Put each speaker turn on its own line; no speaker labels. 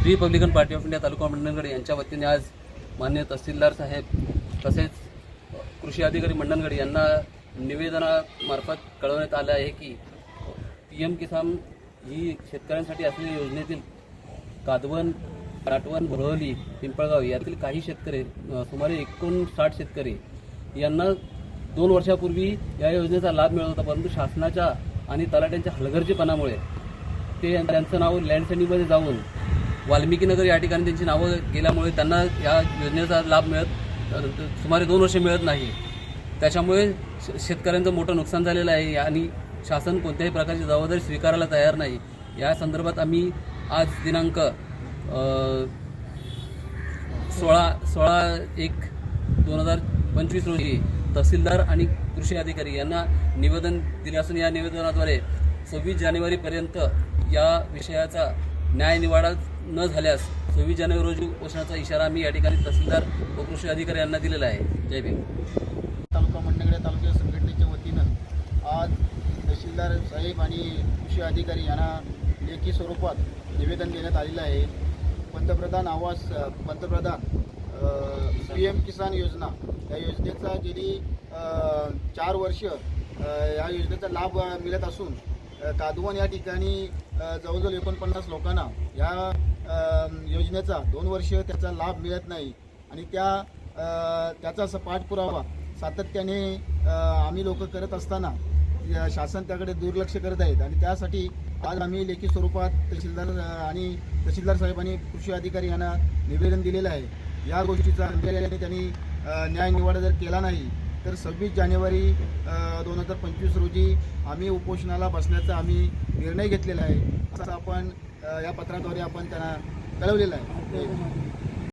Republican Party of India taluka Mandangad यांच्या वतीने आज मान्य तहसीलदार साहेब तसेच कृषी अधिकारी मंडणगड यांना निवेदनामार्फत कळवण्यात आलं आहे की पी एम किसान ही शेतकऱ्यांसाठी असलेल्या योजनेतील कादवन राटवण बोरवली पिंपळगाव यातील काही शेतकरी सुमारे एकोणसाठ शेतकरी यांना दोन वर्षापूर्वी या योजनेचा लाभ मिळत होता परंतु शासनाच्या आणि तलाट्यांच्या हलगर्जीपणामुळे ते त्यांचं नाव लँड सेंडिंगमध्ये जाऊन वाल्मिकीनगर या ठिकाणी त्यांची नावं गेल्यामुळे त्यांना या योजनेचा लाभ मिळत सुमारे दोन वर्षे मिळत नाही. त्याच्यामुळे शेतकऱ्यांचं मोठं नुकसान झालेलं आहे आणि शासन कोणत्याही प्रकारची जबाबदारी स्वीकारायला तयार नाही. या संदर्भात आम्ही आज दिनांक सोळा सोळा एक दोन हजार पंचवीस रोजी तहसीलदार आणि कृषी अधिकारी यांना निवेदन दिले असून या निवेदनाद्वारे सव्वीस जानेवारीपर्यंत या विषयाचा न्याय निवाडा न झाल्यास सव्वीस जानेवारी रोजी उपोषणाचा इशारा आम्ही या ठिकाणी तहसीलदार व कृषी अधिकारी यांना दिलेला आहे. जय भीम.
तालुका मंडगडे तालुका संघटनेच्या वतीनं आज तहसीलदार साहेब आणि कृषी अधिकारी यांना लेखी स्वरूपात निवेदन देण्यात आलेलं आहे. पंतप्रधान आवास पंतप्रधान पी एम किसान योजना या योजनेचा गेली चार वर्ष या योजनेचा लाभ मिळत असून कादवन या ठिकाणी जवळजवळ एकोणपन्नास लोकांना या योजनेचा. दोन वर्ष त्याचा लाभ मिळत नाही. आणि त्या त्याचा असा पाठपुरावा सातत्याने आम्ही लोक करत असताना या शासन त्याकडे दुर्लक्ष करत आहेत. आणि त्यासाठी आज आम्ही लेखी स्वरूपात तहसीलदार आणि तहसीलदार साहेबांनी कृषी अधिकारी यांना निवेदन दिलेलं आहे. या गोष्टीचा गांभीर्याने त्यांनी न्यायनिवाडा न्याय निवाडा जर केला नाही तर सव्वीस जानेवारी दोन हजार पंचवीस रोजी आम्ही उपोषणाला बसण्याचा आम्ही निर्णय घेतलेला आहे. असं आपण या पत्राद्वारे आपण त्यांना कळवलेलं आहे.